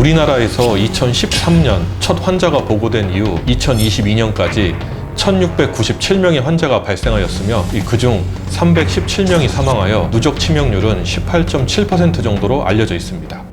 우리나라에서 2013년 첫 환자가 보고된 이후 2022년까지 1697명의 환자가 발생하였으며 이 그중 317명이 사망하여 누적 치명률은 18.7% 정도로 알려져 있습니다.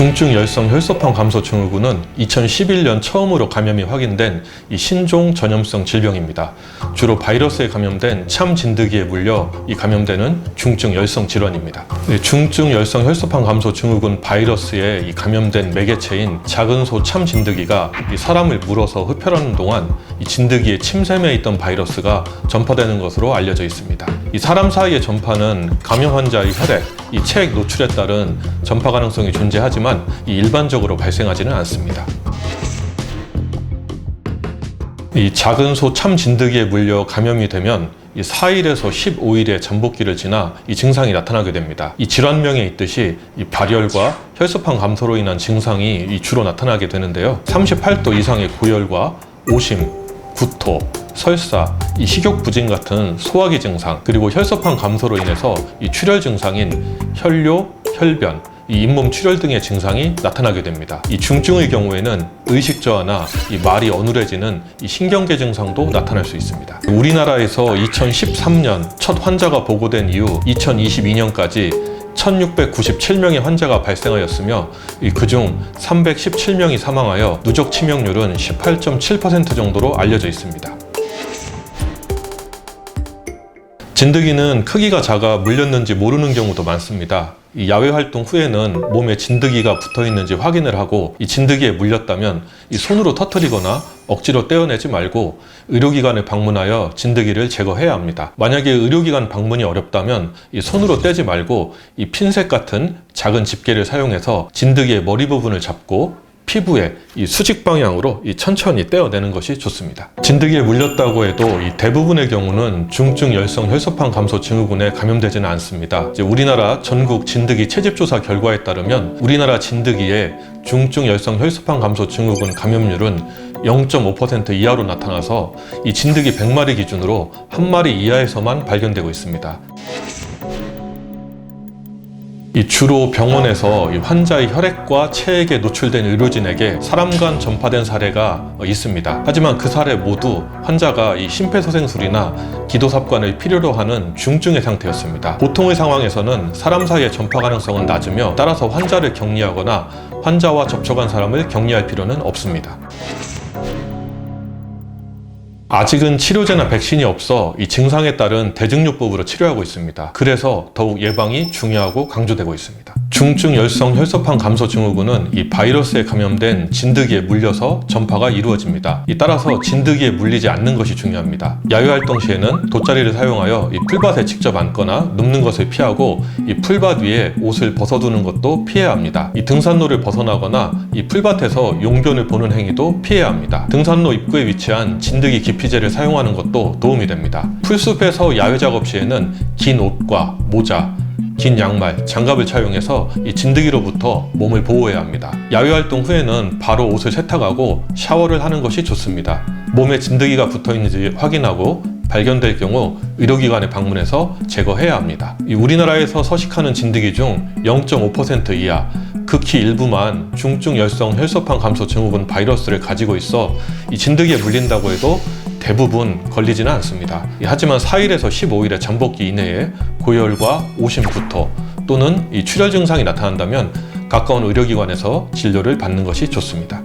중증 열성 혈소판 감소 증후군은 2011년 처음으로 감염이 확인된 이 신종 전염성 질병입니다. 주로 바이러스에 감염된 참 진드기에 물려 이 감염되는 중증 열성 질환입니다. 네, 중증 열성 혈소판 감소 증후군 바이러스에 이 감염된 매개체인 작은 소 참 진드기가 이 사람을 물어서 흡혈하는 동안 이 진드기의 침샘에 있던 바이러스가 전파되는 것으로 알려져 있습니다. 이 사람 사이의 전파는 감염 환자의 혈액, 이 체액 노출에 따른 전파 가능성이 존재하지만 이 일반적으로 발생하지는 않습니다. 이 작은 소 참 진드기에 물려 감염이 되면 이 4일에서 15일의 잠복기를 지나 이 증상이 나타나게 됩니다. 이 질환명에 있듯이 이 발열과 혈소판 감소로 인한 증상이 이 주로 나타나게 되는데요. 38도 이상의 고열과 오심, 구토, 설사, 이 식욕 부진 같은 소화기 증상, 그리고 혈소판 감소로 인해서 이 출혈 증상인 혈뇨, 혈변, 이 잇몸 출혈 등의 증상이 나타나게 됩니다. 이 중증의 경우에는 의식 저하나 이 말이 어눌해지는 이 신경계 증상도 나타날 수 있습니다. 우리나라에서 2013년 첫 환자가 보고된 이후 2022년까지 1697명의 환자가 발생하였으며 그중 317명이 사망하여 누적 치명률은 18.7% 정도로 알려져 있습니다. 진드기는 크기가 작아 물렸는지 모르는 경우도 많습니다. 이 야외 활동 후에는 몸에 진드기가 붙어 있는지 확인을 하고 이 진드기에 물렸다면 이 손으로 터뜨리거나 억지로 떼어내지 말고 의료기관에 방문하여 진드기를 제거해야 합니다. 만약에 의료기관 방문이 어렵다면 이 손으로 떼지 말고 이 핀셋 같은 작은 집게를 사용해서 진드기의 머리 부분을 잡고 피부에 이 수직 방향으로 이 천천히 떼어내는 것이 좋습니다. 진드기에 물렸다고 해도 이 대부분의 경우는 중증 열성 혈소판 감소 증후군에 감염되지는 않습니다. 이제 우리나라 전국 진드기 채집 조사 결과에 따르면 우리나라 진드기의 중증 열성 혈소판 감소 증후군 감염률은 0.5% 이하로 나타나서 이 진드기 100마리 기준으로 한 마리 이하에서만 발견되고 있습니다. 이 주로 병원에서 이 환자의 혈액과 체액에 노출된 의료진에게 사람 간 전파된 사례가 있습니다. 하지만 그 사례 모두 환자가 이 심폐소생술이나 기도삽관을 필요로 하는 중증의 상태였습니다. 보통의 상황에서는 사람 사이의 전파 가능성은 낮으며 따라서 환자를 격리하거나 환자와 접촉한 사람을 격리할 필요는 없습니다. 아직은 치료제나 백신이 없어 이 증상에 따른 대증요법으로 치료하고 있습니다. 그래서 더욱 예방이 중요하고 강조되고 있습니다. 중증 열성 혈소판 감소 증후군은 이 바이러스에 감염된 진드기에 물려서 전파가 이루어집니다. 이 따라서 진드기에 물리지 않는 것이 중요합니다. 야외 활동 시에는 돗자리를 사용하여 이 풀밭에 직접 앉거나 눕는 것을 피하고 이 풀밭 위에 옷을 벗어두는 것도 피해야 합니다. 이 등산로를 벗어나거나 이 풀밭에서 용변을 보는 행위도 피해야 합니다. 등산로 입구에 위치한 진드기 기피제를 사용하는 것도 도움이 됩니다. 풀숲에서 야외 작업 시에는 긴 옷과 모자, 긴 양말, 장갑을 착용해서 이 진드기로부터 몸을 보호해야 합니다. 야외 활동 후에는 바로 옷을 세탁하고 샤워를 하는 것이 좋습니다. 몸에 진드기가 붙어 있는지 확인하고 발견될 경우 의료기관에 방문해서 제거해야 합니다. 이 우리나라에서 서식하는 진드기 중 0.5% 이하, 극히 일부만 중증 열성 혈소판 감소 증후군 바이러스를 가지고 있어 이 진드기에 물린다고 해도 대부분 걸리지는 않습니다. 하지만 4일에서 15일의 잠복기 이내에 고열과 오심 부터 또는 이 출혈 증상이 나타난다면 가까운 의료기관에서 진료를 받는 것이 좋습니다.